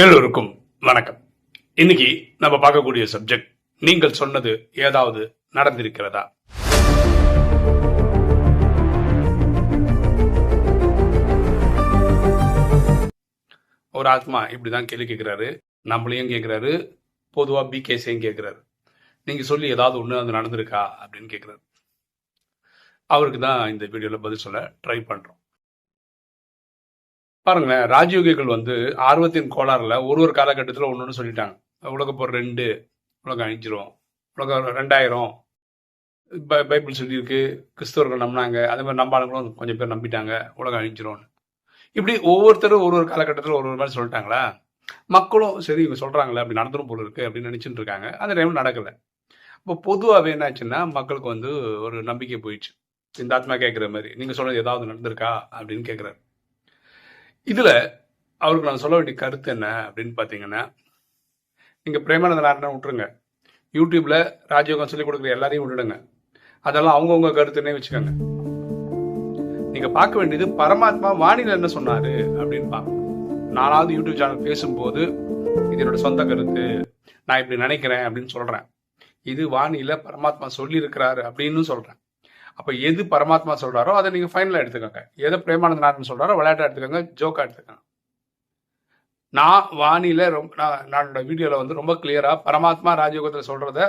எல்லோருக்கும் வணக்கம். இன்னைக்கு நம்ம பார்க்கக்கூடிய சப்ஜெக்ட் நீங்கள் சொன்னது ஏதாவது நடந்திருக்கிறதா? ஒரு ஆத்மா இப்படிதான் கேள்வி கேட்கிறாரு நம்மளையும் கேட்கிறாரு பொதுவா பிகேஸையும் கேட்கிறாரு. நீங்க சொல்லி ஏதாவது ஒண்ணு அது நடந்திருக்கா? அப்படின்னு கேட்கிறாரு. அவருக்கு தான் இந்த வீடியோல பதில் சொல்ல ட்ரை பண்றோம். பாருங்களேன் ராஜயோகிகள் வந்து ஆர்வத்தின் கோளாறுல ஒரு ஒரு காலகட்டத்தில் ஒன்று ஒன்று சொல்லிட்டாங்க. உலக போர் ரெண்டு உலகம் அழிஞ்சிரும் உலகம் ரெண்டாயிரம். பை- பைபிள் சொல்லியிருக்கு கிறிஸ்தவர்கள் நம்பினாங்க அதே மாதிரி நம்பாளுங்களும் கொஞ்சம் பேர் நம்பிட்டாங்க உலகம் அழிஞ்சிரும்னு இப்படி ஒவ்வொருத்தரும் ஒரு ஒரு காலகட்டத்தில் ஒரு ஒரு மாதிரி சொல்லிட்டாங்களா? மக்களும் சரி இவங்க சொல்கிறாங்களே அப்படி நடந்துடும் போல இருக்கு அப்படின்னு நினச்சிட்டு இருக்காங்க. அந்த டைம் நடக்கலை. இப்போ பொதுவாகவே என்னாச்சுன்னா மக்களுக்கு வந்து ஒரு நம்பிக்கை போயிடுச்சு. இந்த ஆத்மா கேட்குற மாதிரி நீங்கள் சொன்னது ஏதாவது நடந்திருக்கா? அப்படின்னு கேட்குறாரு இதுல அவருக்கு நான் சொல்ல வேண்டிய கருத்து என்ன அப்படின்னு பார்த்தீங்கன்னா நீங்க பிரேமானந்த நாராயணன் விட்டுருங்க. யூடியூப்ல ராஜயோகம் சொல்லி கொடுக்குற எல்லாரையும் விட்டுடுங்க. அதெல்லாம் அவங்கவுங்க கருத்துன்னே வச்சுக்கோங்க. நீங்க பார்க்க வேண்டியது பரமாத்மா வானிலை என்ன சொன்னாரு அப்படின்னு பார்க்கணும். நானாவது யூடியூப் சேனல் பேசும்போது இது என்னோட சொந்த கருத்து. நான் இப்படி நினைக்கிறேன் அப்படின்னு சொல்றேன். இது வானிலை பரமாத்மா சொல்லி இருக்கிறாரு அப்படின்னு சொல்றேன். அப்போ எது பரமாத்மா சொல்கிறாரோ அதை நீங்கள் ஃபைனலாக எடுத்துக்கோங்க. எதை பிரேமானந்த நாராயணன் சொல்கிறாரோ விளையாட்டா எடுத்துக்கோங்க ஜோக்கா எடுத்துக்கோங்க நான் வானியில் ரொம்ப நான் நான் வீடியோவில் வந்து ரொம்ப கிளியராக பரமாத்மா ராஜயோகத்தில் சொல்கிறத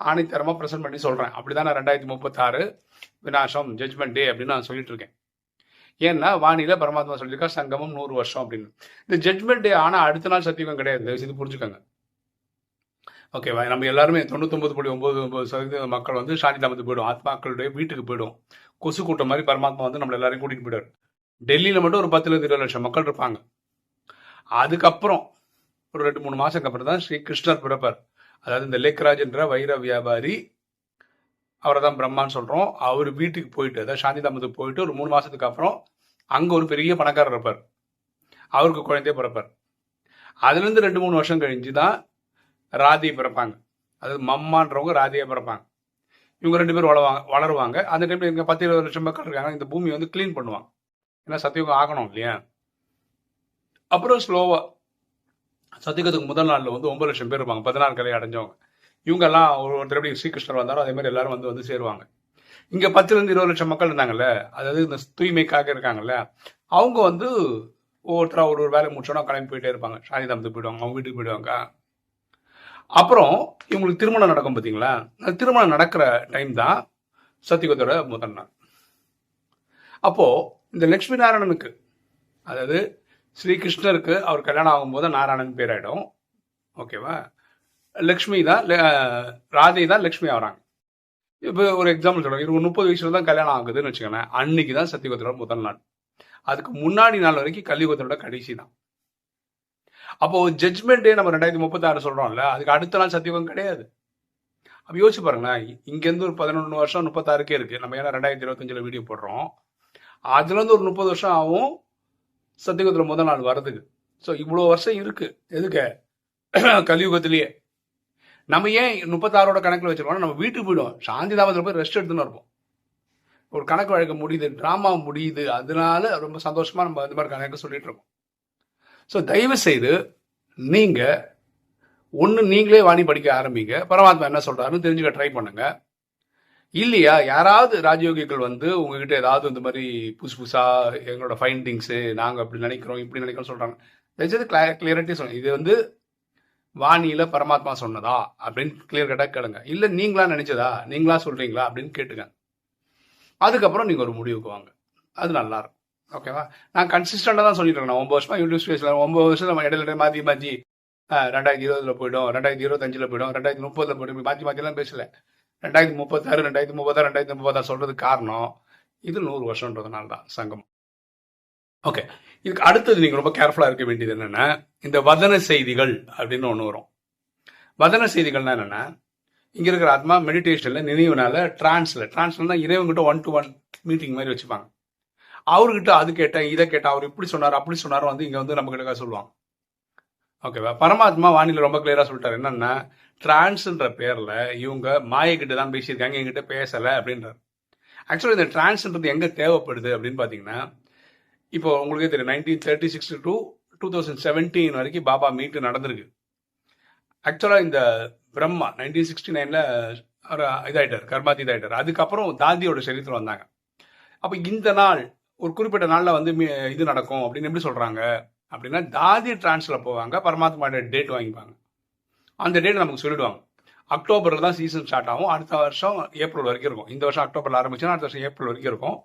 ஆணித்தரமாக ப்ரெசென்ட் பண்ணி சொல்றேன். அப்படிதான் நான் ரெண்டாயிரத்தி முப்பத்தாறு விநாசம் ஜட்மெண்ட் டே அப்படின்னு நான் சொல்லிட்டு இருக்கேன். ஏன்னா வானிலை பரமாத்மா சொல்லியிருக்கா சங்கமம் நூறு வருஷம் அப்படின்னு. இந்த ஜட்மெண்ட் டே ஆனால் அடுத்த நாள் சத்தியுகம் கிடையாது. இது புரிஞ்சுக்கோங்க. ஓகேவா நம்ம எல்லாருமே தொண்ணூத்தொம்பது புள்ளி ஒன்பது ஒன்பது சதவீத மக்கள் வந்து சாந்தி தாமத்து போயிடும். ஆத்மாக்களுடைய வீட்டுக்கு போயிடும். கொசு கூட்டம் மாதிரி பரமாத்மா வந்து நம்மள எல்லாரையும் கூட்டிகிட்டு போயிடுவார். டெல்லியில் மட்டும் ஒரு பத்துலேருந்து இருபது லட்சம் மக்கள் இருப்பாங்க. அதுக்கப்புறம் ஒரு ரெண்டு மூணு மாதத்துக்கு அப்புறம் தான் ஸ்ரீ கிருஷ்ணர் பிறப்பார். அதாவது இந்த லேக்ராஜ் என்ற வைர வியாபாரி அவரை தான் பிரம்மான்னு சொல்கிறோம் அவர் வீட்டுக்கு போயிட்டு அதாவது சாந்தி தாமத்துக்கு போயிட்டு ஒரு மூணு மாதத்துக்கு அப்புறம் அங்கே ஒரு பெரிய பணக்காரர் இருப்பார். அவருக்கு குழந்தைய பிறப்பார். அதுலேருந்து ரெண்டு மூணு வருஷம் கழிஞ்சு தான் ராதி பிறப்பாங்க. அதாவது மம்மான்றவங்க ராதியை பிறப்பாங்க. இவங்க ரெண்டு பேரும் வளவாங்க வளருவாங்க. அந்த டைம்ல இங்கே பத்து இருபது லட்சம் மக்கள் இருக்காங்க. இந்த பூமியை வந்து க்ளீன் பண்ணுவாங்க. ஏன்னா சத்தியுகம் ஆகணும் இல்லையா? அப்புறம் ஸ்லோவாக சத்தியகத்துக்கு முதல் நாளில் வந்து ஒன்பது லட்சம் பேர் இருப்பாங்க. பதினாறு கலை அடைஞ்சவங்க. இவங்க எல்லாம் ஒரு ஒருத்தர் எப்படி ஸ்ரீகிருஷ்ணர் வந்தாரோ அதே மாதிரி எல்லாரும் வந்து வந்து சேருவாங்க. இங்கே பத்துலேருந்து இருபது லட்சம் மக்கள் இருந்தாங்கல்ல அதாவது இந்த தூய்மைக்காக இருக்காங்கல்ல அவங்க வந்து ஒவ்வொருத்தராக ஒரு ஒரு வேலை முடிச்சோன்னா கிளம்பி போயிட்டே இருப்பாங்க. சாந்தி தாமத்துக்கு போயிடுவாங்க அவங்க வீட்டுக்கு போயிடுவாங்க. அப்புறம் இவங்களுக்கு திருமணம் நடக்கும் பார்த்தீங்களா திருமணம் நடக்கிற டைம் தான் சத்தியகுதோட முதல் நாள். அப்போது இந்த லக்ஷ்மி நாராயணனுக்கு அதாவது ஸ்ரீகிருஷ்ணருக்கு அவர் கல்யாணம் ஆகும்போது நாராயணன் பேராயிடும். ஓகேவா லக்ஷ்மி தான் ராதை தான் லக்ஷ்மி ஆகிறாங்க. இப்போ ஒரு எக்ஸாம்பிள் சொல்கிறேன் இவங்க முப்பது வயசுல தான் கல்யாணம் ஆகுதுன்னு வச்சுக்கோங்களேன். அன்னைக்கு தான் சத்தியகுதரோட முதல் நாள். அதுக்கு முன்னாடி நாள் வரைக்கும் கலியுகத்தோட கடைசி தான் அப்போ ஜட்மெண்ட் டே நம்ம ரெண்டாயிரத்தி முப்பத்தாறு சொல்றோம்ல அதுக்கு அடுத்த நாள் சத்தியகம் கிடையாது. அப்ப யோசிச்சு பாருங்களேன் இங்கேருந்து ஒரு பதினொன்று வருஷம் முப்பத்தாறுக்கே இருக்கு. நம்ம ஏன்னா ரெண்டாயிரத்தி இருபத்தஞ்சுல வீடியோ போடுறோம். அதுல இருந்து ஒரு முப்பது வருஷம் ஆகும் சத்தியகுத்துல முதல் நாள் வர்றதுக்கு. ஸோ இவ்வளோ வருஷம் இருக்கு. எதுக்கு? கலியுகத்திலேயே. நம்ம ஏன் முப்பத்தாறோட கணக்கில் வச்சிருக்கோம் நம்ம வீட்டுக்கு போயிடுவோம். சாந்தி தாமத்தில் போய் ரெஸ்ட் எடுத்துன்னு இருப்போம். ஒரு கணக்கு வழக்க முடியுது ட்ராமா முடியுது அதனால ரொம்ப சந்தோஷமா நம்ம அந்த மாதிரி கணக்கு சொல்லிட்டு இருக்கோம். ஸோ தயவு செய்து நீங்க ஒன்று நீங்களே வாணி படிக்க ஆரம்பிங்க. பரமாத்மா என்ன சொல்றாருன்னு தெரிஞ்சுக்க ட்ரை பண்ணுங்க. இல்லையா யாராவது ராஜயோகிகள் வந்து உங்ககிட்ட ஏதாவது இந்த மாதிரி புதுசு புதுசா எங்களோட ஃபைண்டிங்ஸு நாங்கள் அப்படி நினைக்கிறோம் இப்படி நினைக்கிறோம் சொல்றாங்க. தயவுசெய்து கிளியரிட்டி சொல்லுங்க. இது வந்து வாணியில பரமாத்மா சொன்னதா அப்படின்னு கிளியர் கட்டாக கேளுங்க. இல்லை நீங்களா நினைச்சதா? நீங்களா சொல்றீங்களா அப்படின்னு கேட்டுங்க அதுக்கப்புறம் நீங்கள் ஒரு முடிவுக்கு வாங்க. அது நல்லா இருக்கும். ஓகேவா? நான் கன்சிஸ்டண்டாக தான் சொல்லிட்டு இருக்கேன். நான் ஒன்பது வருஷமா யூடியூப் ஸ்பேஸில் ஒன்பது வருஷம் நம்ம இடையில மாற்றி மாற்றி ரெண்டாயிரத்தி இருபதுல போயிடும். ரெண்டாயிரத்தி இருபத்தஞ்சில் போயிடும். ரெண்டாயிரத்தி முப்பதில் போயிடும். மாற்றி மாற்றிலாம் பேசல. ரெண்டாயிரத்தி முப்பத்தாறு ரெண்டாயிரத்தி முப்பத்தாறு ரெண்டாயிரத்தி முப்பத்தாறு சொல்றதுக்கு காரணம் இது நூறு வருஷன்றதுனால தான் சங்கம். ஓகே. இதுக்கு அடுத்தது நீங்கள் ரொம்ப கேர்ஃபுல்லாக இருக்க வேண்டியது என்னென்னா இந்த வதன செய்திகள் அப்படின்னு ஒன்று வரும். வதன செய்திகள்னா என்னென்னா இங்கே இருக்கிற ஆத்மா மெடிடேஷனில் நினைவுனால டிரான்ஸ்ல டிரான்ஸ்ல இறைவங்கிட்ட ஒன் டு ஒன் மீட்டிங் மாதிரி வச்சுப்பாங்க. அவர்கிட்ட அது கேட்டேன் இதை கேட்டேன் அவர் இப்படி சொன்னார் அப்படி சொன்னார் வந்து இங்க வந்து நம்ம கிட்ட சொல்லுவாங்க. ஓகேவா பரமாத்மா வானிலை ரொம்ப கிளியரா சொல்லிட்டார். என்னன்னா டிரான்ஸ்ன்ற பேர்ல இவங்க மாயக்கிட்ட தான் பேசியிருக்காங்க என்கிட்ட பேசல அப்படின்றார். ஆக்சுவலி இந்த டிரான்ஸ்ன்றது எங்க தேவைப்படுது அப்படின்னு பாத்தீங்கன்னா இப்போ உங்களுக்கே தெரியும் nineteen thirty six to two thousand seventeen வரைக்கும் பாபா மீட்டு நடந்திருக்கு. ஆக்சுவலாக இந்த பிரம்மா நைன்டீன் சிக்ஸ்டி நைனில் அவர் இதாயிட்டார் கர்மாதி இதாகிட்டார் அதுக்கப்புறம் தாந்தியோட சரித்திரம் வந்தாங்க. அப்போ இந்த நாள் ஒரு குறிப்பிட்ட நாளில் வந்து இது நடக்கும் அப்படின்னு எப்படி சொல்கிறாங்க அப்படின்னா தாதி டிரான்ஸ்ல போவாங்க பரமாத்மாவோட டேட் வாங்கிப்பாங்க. அந்த டேட் நமக்கு சொல்லிடுவாங்க. அக்டோபரில் தான் சீசன் ஸ்டார்ட் ஆகும். அடுத்த வருஷம் ஏப்ரல் வரைக்கும் இருக்கும். இந்த வருஷம் அக்டோபரில் ஆரம்பிச்சுன்னா அடுத்த வருஷம் ஏப்ரல் வரைக்கும் இருக்கும்.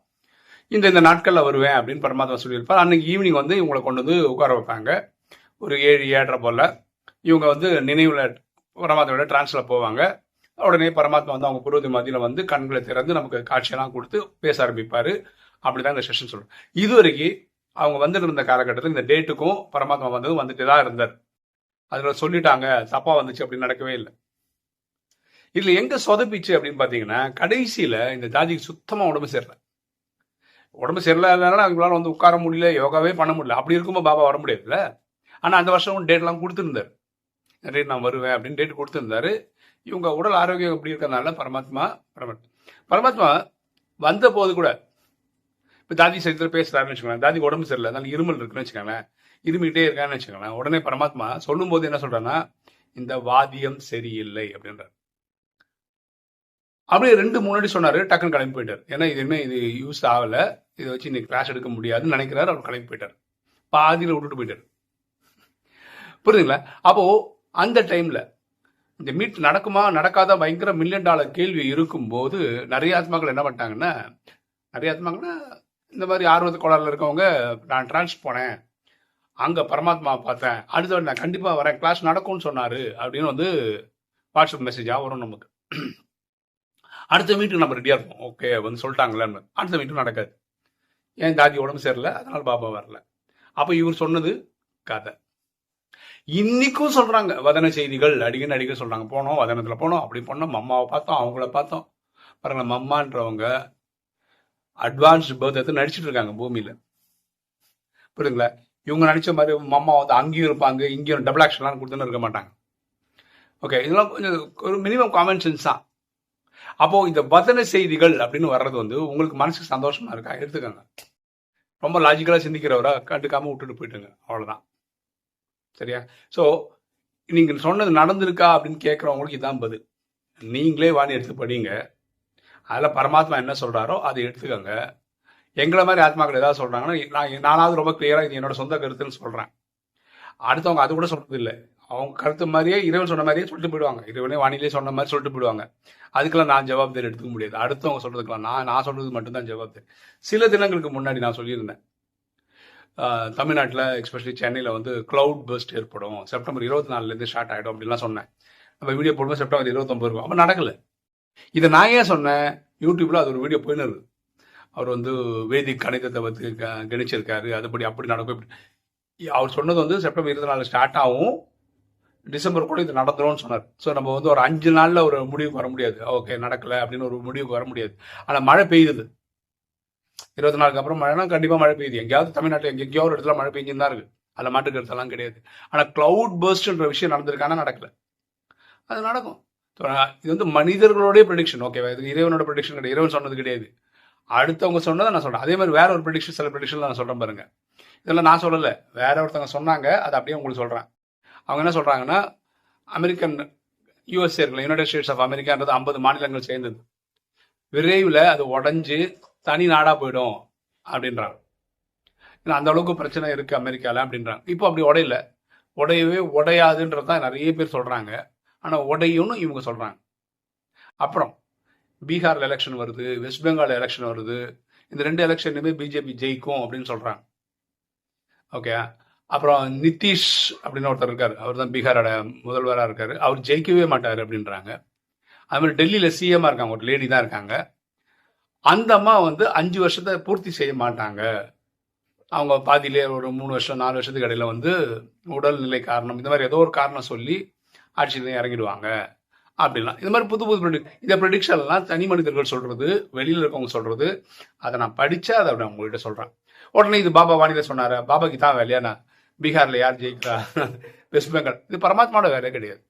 இந்த இந்த நாட்களில் வருவேன் அப்படின்னு பரமாத்மா சொல்லியிருப்பார். அன்னைக்கு ஈவினிங் வந்து இவங்களை கொண்டு வந்து உட்கார வைப்பாங்க. ஒரு ஏழு ஏழரை போல். இவங்க வந்து நினைவில் பரமாத்மாவோட டிரான்ஸ்ல போவாங்க. உடனே பரமாத்மா வந்து அவங்க புரோதி மதியில் வந்து கண்களை திறந்து நமக்கு காட்சியெல்லாம் கொடுத்து பேச ஆரம்பிப்பார். அப்படிதான் இந்த செஷன் சொல்றேன் இது வரைக்கும் அவங்க வந்துட்டு இருந்த காலகட்டத்தில் இந்த டேட்டுக்கும் பரமாத்மா வந்ததும் வந்துட்டு தான் இருந்தார். அதில் சொல்லிட்டாங்க தப்பா வந்துச்சு அப்படின்னு நடக்கவே இல்லை. இதுல எங்க சொதப்பிச்சு அப்படின்னு பாத்தீங்கன்னா கடைசியில இந்த ஜாதிக்கு சுத்தமா உடம்பு சரியில்லை உடம்பு சரியில்லாதனால அவங்களால வந்து உட்கார முடியல யோகாவே பண்ண முடியல. அப்படி இருக்கும்போது பாபா வர முடியாதுல்ல? ஆனா அந்த வருஷம் டேட் எல்லாம் கொடுத்துருந்தாரு. டேட் நான் வருவேன் அப்படின்னு டேட் கொடுத்துருந்தாரு. இவங்க உடல் ஆரோக்கியம் எப்படி இருக்கிறதுனால பரமாத்மா பரமாத்மா பரமாத்மா வந்த போது கூட இப்போ தாதி சரித்திர பேசுறாருன்னு வச்சுக்கோங்களேன். தாதி உடம்பு சரியில்லை. அதனால இருமல் இருக்குன்னு வச்சுக்கோங்களேன். இருமிட்டே இருக்கான்னு வச்சுக்கோங்களேன். உடனே பரமாத்மா சொல்லும்போது என்ன சொல்றேன்னா இந்த வாத்தியம் சரியில்லை அப்படின்றார். அப்படியே ரெண்டு முன்னாடி சொன்னாரு டக்குன்னு கிளம்பி போயிட்டார். ஏன்னா இது என்ன இது யூஸ் ஆகல. இதை வச்சு இன்னைக்கு கிளாஸ் எடுக்க முடியாதுன்னு நினைக்கிறாரு அவர் கிளம்பி போயிட்டார். பாதியில் விட்டுட்டு போயிட்டார். புரியுதுங்களா? அப்போ அந்த டைம்ல இந்த மீட் நடக்குமா நடக்காத பயங்கர மில்லியன் டாலர் கேள்வி இருக்கும்போது நிறைய ஆத்மாக்கள் என்ன பண்ணிட்டாங்கன்னா நிறைய ஆத்மாக்கள்னா இந்த மாதிரி ஆர்வத்து கோளாறுல இருக்கவங்க நான் டிரான்ஸ் போனேன். அங்கே பரமாத்மா பார்த்தேன். அடுத்த நான் கண்டிப்பாக வரேன். கிளாஸ் நடக்கும்னு சொன்னார் அப்படின்னு வந்து வாட்ஸ்அப் மெசேஜாக வரும் நமக்கு. அடுத்த மீட்டுக்கு நம்ம ரெடியாக இருப்போம். ஓகே வந்து சொல்லிட்டாங்களேன்னு அடுத்த மீட்டும் நடக்காது. ஏன் தாதி உடம்பு சரியில்லை. அதனால பாபா வரல. அப்போ இவர் சொன்னது கதை. இன்னைக்கும் சொல்கிறாங்க வதன செய்திகள் அடிக்கடி அடிக்க சொல்கிறாங்க போனோம் வதனத்தில் போனோம். அப்படி போனோம். மம்மாவை பார்த்தோம் அவங்கள பார்த்தோம். பாருங்கள் மம்மான்றவங்க அட்வான்ஸ்டு பர்த் எடுத்து நடிச்சிட்டு இருக்காங்க பூமியில. புரியுதுங்களா? இவங்க நடிச்ச மாதிரி அம்மா வந்து அங்கேயும் இருப்பாங்க இங்கேயும் டபுள் ஆக்ஷன்லாம் கொடுத்துன்னு இருக்க மாட்டாங்க. ஓகே இதெல்லாம் கொஞ்சம் ஒரு மினிமம் காமன் சென்ஸ் தான். அப்போ இந்த வதன செய்திகள் அப்படின்னு வர்றது வந்து உங்களுக்கு மனசுக்கு சந்தோஷமா இருக்கா? எடுத்துக்கோங்க. ரொம்ப லாஜிக்கலாக சிந்திக்கிறவரா கண்டுக்காமல் விட்டுட்டு போயிட்டுங்க. அவ்வளோதான் சரியா? ஸோ நீங்கள் சொன்னது நடந்திருக்கா அப்படின்னு கேட்குறவங்களுக்கு இதான் பதில். நீங்களே வாணி எடுத்து படிங்க. அதில் பரமாத்மா என்ன சொல்கிறாரோ அதை எடுத்துக்கோங்க. எங்களை மாதிரி ஆத்மாக்கள் ஏதாவது சொல்கிறாங்கன்னா நான் நானாவது ரொம்ப கிளியராக இது என்னோட சொந்த கருத்துன்னு சொல்கிறேன் அடுத்தவங்க அது கூட சொல்கிறது இல்லை. அவங்க கருத்து மாதிரியே இறைவன் சொன்ன மாதிரியே சொல்லிட்டு போயிடுவாங்க. இறைவனே வானிலே சொன்ன மாதிரி சொல்லிட்டு போயிடுவாங்க. அதுக்கெல்லாம் நான் ஜவாப்தாரி எடுத்துக்க முடியாது. அடுத்தவங்க சொல்கிறதுக்கெல்லாம் நான் நான் சொல்கிறது மட்டும்தான் ஜவாப்தாரி. சில தினங்களுக்கு முன்னாடி நான் சொல்லியிருந்தேன். தமிழ்நாட்டில் எக்ஸ்பெஷலி சென்னையில் வந்து க்ளவுட் பர்ஸ்ட் ஏற்படும். செப்டம்பர் இருபத்தி நாலுலேருந்து ஸ்டார்ட் ஆகிடும் அப்படின்லாம் சொன்னேன். நம்ம வீடியோ போடும்போது செப்டம்பர் இருபத்தொம்பது இருக்கும் அப்போ நடக்கல. இதை நான் ஏன் சொன்னேன்? யூடியூப்ல அது ஒரு வீடியோ போயின்னு இருக்கு அவர் வந்து வேதிக் கணிதத்தை வந்து க- கணிச்சிருக்காரு. அதுபடி அப்படி நடக்கும். இப்படி. அவர் சொன்னது வந்து செப்டம்பர் இருபத்தி நாலு ஸ்டார்ட் ஆகும். டிசம்பர் கூட இது நடந்துரும்னு சொன்னார். ஸோ நம்ம வந்து ஒரு அஞ்சு நாளில் ஒரு முடிவுக்கு வர முடியாது. ஓகே நடக்கல அப்படின்னு ஒரு முடிவுக்கு வர முடியாது. ஆனால் மழை பெய்யுது. இருபத்தி நாலுக்கு அப்புறம் மழைனா கண்டிப்பாக மழை பெய்யுது. எங்கேயாவது தமிழ்நாட்டில் எங்கேயோ ஒரு இடத்துல மழை பெஞ்சுன்னு தான் இருக்குது அதில் மாட்டுக்கிறதெல்லாம் கிடையாது. ஆனால் க்ளவுட் பர்ஸ்ட்ன்ற விஷயம் நடந்திருக்கானா நடக்கல. அது நடக்கும். இது வந்து மனிதர்களுடைய ப்ரெடிக்ஷன் ஓகேவா இது இறைவனோட ப்ரெடிக்ஷன் கிடையாது. இறைவன் சொன்னது கிடையாது. அடுத்தவங்க சொன்னதை நான் சொல்கிறேன் அதே மாதிரி வேற ஒரு ப்ரடிக்ஷன் சில ப்ரடிக்ஷன் நான் சொல்கிறேன் பாருங்க. இதெல்லாம் நான் சொல்லலை. வேற ஒருத்தவங்க சொன்னாங்க அதை அப்படியே உங்களுக்கு சொல்கிறேன் அவங்க என்ன சொல்கிறாங்கன்னா அமெரிக்கன் யூஎஸ்ஏ இருக்கல யுனைடெட் ஸ்டேட்ஸ் ஆஃப் அமெரிக்கான்றது ஐம்பது மாநிலங்கள் சேர்ந்தது. விரைவில் அது உடஞ்சி தனி நாடாக போயிடும் அப்படின்றாங்க. ஏன்னா அந்த அளவுக்கு பிரச்சனை இருக்குது அமெரிக்காவில் அப்படின்றாங்க. இப்போ அப்படி உடையல. உடையவே உடையாதுன்றது தான் நிறைய பேர் சொல்கிறாங்க ஆனால் உடையும்னு இவங்க சொல்கிறாங்க அப்புறம் பீகார்ல எலெக்ஷன் வருது வெஸ்ட் பெங்கால் எலெக்ஷன் வருது. இந்த ரெண்டு எலெக்ஷன்லையுமே பிஜேபி ஜெயிக்கும் அப்படின்னு சொல்கிறாங்க ஓகே அப்புறம் நிதிஷ் அப்படின்னு ஒருத்தர் இருக்கார். அவர் தான் பீகாரோட முதல்வராக இருக்கார். அவர் ஜெயிக்கவே மாட்டார் அப்படின்றாங்க. அது மாதிரி டெல்லியில இருக்காங்க. ஒரு லேடி தான் இருக்காங்க. அந்த அம்மா வந்து அஞ்சு வருஷத்தை பூர்த்தி செய்ய மாட்டாங்க. அவங்க பாதியிலே ஒரு மூணு வருஷம் நாலு வருஷத்துக்கு இடையில வந்து உடல்நிலை காரணம் இந்த மாதிரி ஏதோ ஒரு காரணம் சொல்லி ஆட்சியில் இறங்கிடுவாங்க. அப்படிலாம் இந்த மாதிரி புது புது ப்ரெடிக் இந்த ப்ரெடிக்ஷன்லாம் தனி மனிதர்கள் சொல்கிறது வெளியில் இருக்கவங்க சொல்கிறது அதை நான் படித்தா அதை நான் உங்கள்கிட்ட சொல்கிறேன் உடனே இது பாபா வாணியில் சொன்னார் பாபாக்கு தான் வேலையா நான்? யார் ஜெயிக்கிறா? வெஸ்ட் பெங்கால். இது பரமாத்மாவோட வேலை கிடையாது.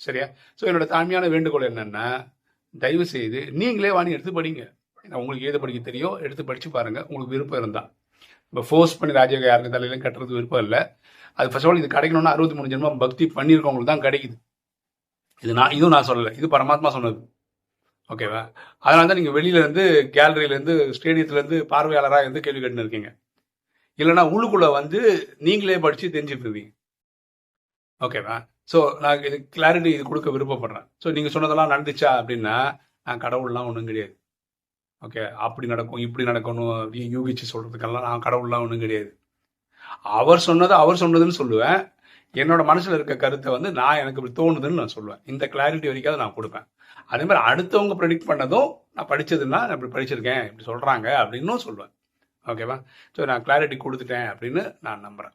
சரியா? ஸோ என்னோட தாழ்மையான வேண்டுகோள் என்னென்னா தயவு செய்து நீங்களே வாணி எடுத்து படிங்க. உங்களுக்கு ஏது படிக்க தெரியும் எடுத்து படித்து பாருங்கள் உங்களுக்கு விருப்பம் இருந்தால் இப்போ ஃபோர்ஸ் பண்ணி ராஜயோக யாருக்கு தலையிலும் கட்டுறது விருப்பம் இல்லை. அது ஃபர்ஸ்ட் ஆஃப் ஆல் இது கிடைக்கணும்னா அறுபத்தி மூணு ஜென்மம் பக்தி பண்ணியிருக்கவங்களுக்கு தான் கிடைக்குது. இது நான் இதுவும் நான் சொல்லலை. இது பரமாத்மா சொன்னது. ஓகேவா அதனால தான் நீங்கள் வெளியிலேருந்து கேலரியிலேருந்து ஸ்டேடியத்துலேருந்து பார்வையாளராக இருந்து கேள்வி கேட்டுன்னு இருக்கீங்க? இல்லைன்னா உள்ளுக்குள்ளே வந்து நீங்களே படித்து தெரிஞ்சுட்டு இருந்தீங்க ஓகேவா ஸோ நான் இது கிளாரிட்டி இது கொடுக்க விருப்பப்படுறேன். ஸோ நீங்கள் சொன்னதெல்லாம் நடந்துச்சா அப்படின்னா நான் கடவுள்லாம் ஒன்றும் கிடையாது. ஓகே அப்படி நடக்கும் இப்படி நடக்கணும் யூகிச்சு சொல்கிறதுக்கெல்லாம் நான் கடவுள்லாம் ஒன்றும் கிடையாது. அவர் சொன்னதை அவர் சொன்னதுன்னு சொல்லுவேன். என்னோட மனசில் இருக்க கருத்தை வந்து நான் எனக்கு இப்படி தோணுதுன்னு நான் சொல்லுவேன். இந்த கிளாரிட்டி வரைக்கும் நான் கொடுப்பேன். அதே மாதிரி அடுத்தவங்க ப்ரெடிக்ட் பண்ணதும் நான் படித்ததுன்னா நான் இப்படி படிச்சிருக்கேன் இப்படி சொல்கிறாங்க அப்படின்னும் சொல்லுவேன். ஓகேவா? ஸோ நான் கிளாரிட்டி கொடுத்துட்டேன் அப்படின்னு நான் நம்புகிறேன்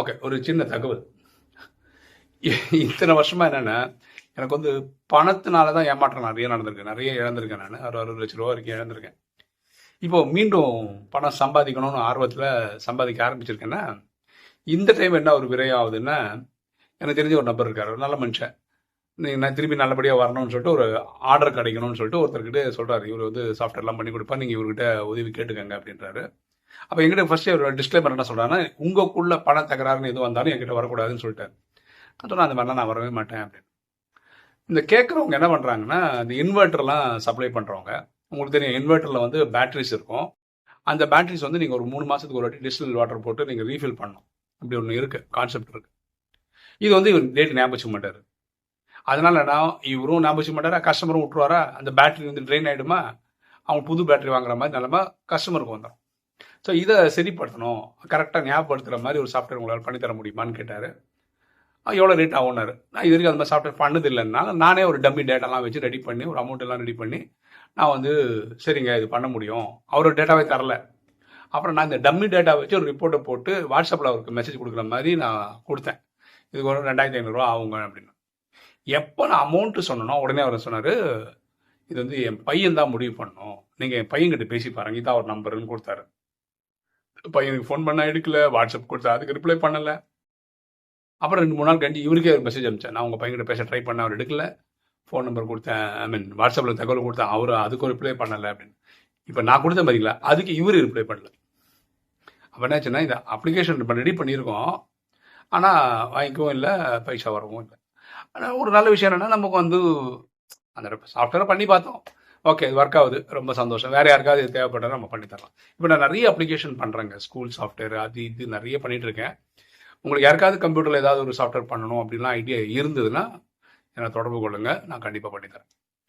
ஓகே ஒரு சின்ன தகவல். இத்தனை வருஷமாக என்னென்னா எனக்கு வந்து பணத்தினால தான் ஏமாற்றம் நிறைய நடந்திருக்கு. நிறைய இழந்திருக்கேன் நான். ஒரு அறுபது லட்ச ரூபா வரைக்கும் இழந்திருக்கேன். இப்போ மீண்டும் பணம் சம்பாதிக்கணும்னு ஆர்வத்தில் சம்பாதிக்க ஆரம்பிச்சிருக்கேன்னா இந்த டைம் என்ன ஒரு விரயம் ஆகுதுன்னா எனக்கு தெரிஞ்ச ஒரு நபர் இருக்கார். ஒரு நல்ல மனுஷன். நீ நான் திரும்பி நல்லபடியாக வரணும்னு சொல்லிட்டு ஒரு ஆர்டர் கிடைக்கணும்னு சொல்லிட்டு ஒருத்தர்கிட்ட சொல்கிறார் இவர் வந்து சாஃப்ட்வேர்லாம் பண்ணி கொடுப்பா நீங்கள் இவர்கிட்ட உதவி கேட்டுக்கங்க அப்படின்றாரு. அப்போ எங்கிட்ட ஃபர்ஸ்ட் ஒரு டிஸ்க்ளைமர் என்ன சொல்கிறாங்கன்னா உங்களுக்குள்ள பண தகராறுன்னு எது வந்தாலும் என்கிட்ட வரக்கூடாதுன்னு சொல்லிட்டாரு. நான் சொன்னேன் அந்த மாதிரிலாம் நான் வரவே மாட்டேன் அப்படின்னு. இந்த கேட்குறவங்க என்ன பண்ணுறாங்கன்னா இந்த இன்வெர்ட்டர்லாம் சப்ளை பண்ணுறவங்க உங்களுக்கு தெரியும் இன்வெர்ட்டரில் வந்து பேட்டரிஸ் இருக்கும். அந்த பேட்டரிஸ் வந்து நீங்கள் ஒரு மூணு மாதத்துக்கு ஒரு வாட்டி டிஸ்டில் வாட்டர் போட்டு நீங்கள் ரீஃபில் பண்ணணும். அப்படி ஒன்று இருக்குது கான்செப்ட் இருக்குது இது வந்து இவர் டேட் ஞாபகம் மாட்டார். அதனால நான் இவரும் ஞாபகம் மாட்டாரா? கஸ்டமரும் விட்டுருவாரா? அந்த பேட்டரி வந்து ட்ரெயின் ஆகிடுமா அவங்க புது பேட்டரி வாங்குற மாதிரி நிலமா கஸ்டமருக்கு வந்துடும் ஸோ இதை சரிப்படுத்தணும். கரெக்டாக ஞாபகப்படுத்துகிற மாதிரி ஒரு சாஃப்ட்வேர் உங்களால் பண்ணித்தர முடியுமான்னு கேட்டார். எவ்வளோ ரேட் ஆகும்னாரு. நான் இது வரைக்கும் அந்த மாதிரி சாஃப்ட்வேர் பண்ணது இல்லைன்னால நானே ஒரு டம்மி டேட்டாலாம் வச்சு ரெடி பண்ணி ஒரு அமௌண்ட் எல்லாம் ரெடி பண்ணி நான் வந்து சரிங்க இது பண்ண முடியும். அவர் டேட்டாவே தரல. அப்புறம் நான் இந்த டம்மி டேட்டா வச்சு ஒரு ரிப்போர்ட்டை போட்டு வாட்ஸ்அப்பில் அவருக்கு மெசேஜ் கொடுக்குற மாதிரி நான் கொடுத்தேன். இதுக்கு ஒரு ரெண்டாயிரத்தி ஐநூறுரூவா ஆகுங்க அப்படின்னு. எப்போ நான் அமௌண்ட்டு சொன்னனோ உடனே அவர் சொன்னார் இது வந்து என் பையன் தான் முடிவு பண்ணணும். நீங்கள் என் பையன்கிட்ட பேசி பாருங்க. இதான் ஒரு நம்பருன்னு கொடுத்தாரு. பையனுக்கு ஃபோன் பண்ணால் எடுக்கல வாட்ஸ்அப் கொடுத்தா அதுக்கு ரிப்ளை பண்ணலை. அப்புறம் ரெண்டு மூணு நாள் கண்டி இவருக்கே ஒரு மெசேஜ் அனுப்பிச்சேன். நான் உங்கள் பையன்கிட்ட பேச ட்ரை பண்ண அவர் எடுக்கல. ஃபோன் நம்பர் கொடுத்தேன் ஐ மீன் வாட்ஸ்அப்பில் தகவல் கொடுத்தேன் அவர் அதுக்கும் ரிப்ளை பண்ணலை அப்படின்னு. இப்போ நான் கொடுத்த பாத்தீங்களா? அதுக்கு இவர் ரிப்ளை பண்ணல. அப்போ என்னாச்சுன்னா இந்த அப்ளிகேஷன் இப்போ ரெடி பண்ணியிருக்கோம். ஆனால் வாங்கிக்கவும் இல்லை பைசா வரவும் இல்லை. ஆனால் ஒரு நல்ல விஷயம் என்னென்னா நமக்கு வந்து அந்த சாஃப்ட்வேரை பண்ணி பார்த்தோம். ஓகே இது ஒர்க் ஆகுது ரொம்ப சந்தோஷம். வேறு யாருக்காவது இது தேவைப்பட்டால் நம்ம பண்ணித்தரலாம் இப்போ நான் நிறைய அப்ளிகேஷன் பண்ணுறேங்க ஸ்கூல் சாஃப்ட்வேர் அது இது நிறைய பண்ணிகிட்டு இருக்கேன். உங்களுக்கு யாருக்காவது கம்ப்யூட்டரில் ஏதாவது ஒரு சாஃப்ட்வேர் பண்ணணும் அப்படின்லாம் ஐடியா இருந்ததுன்னா என்னை தொடர்பு கொள்ளுங்கள் நான் கண்டிப்பாக பண்ணித்தரேன்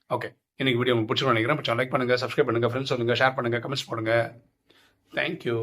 ஓகே இன்னைக்கு வீடியோ உங்களுக்கு பிடிச்சிருன்னு நினைக்கிறேன். பிடிச்சா லைக் பண்ணுங்கள் சப்ஸ்கிரைப் பண்ணுங்கள் ஃப்ரெண்ட்ஸ் சொல்லுங்கள் ஷேர் பண்ணுங்கள் கமெண்ட்ஸ் பண்ணுங்கள் தேங்க்யூ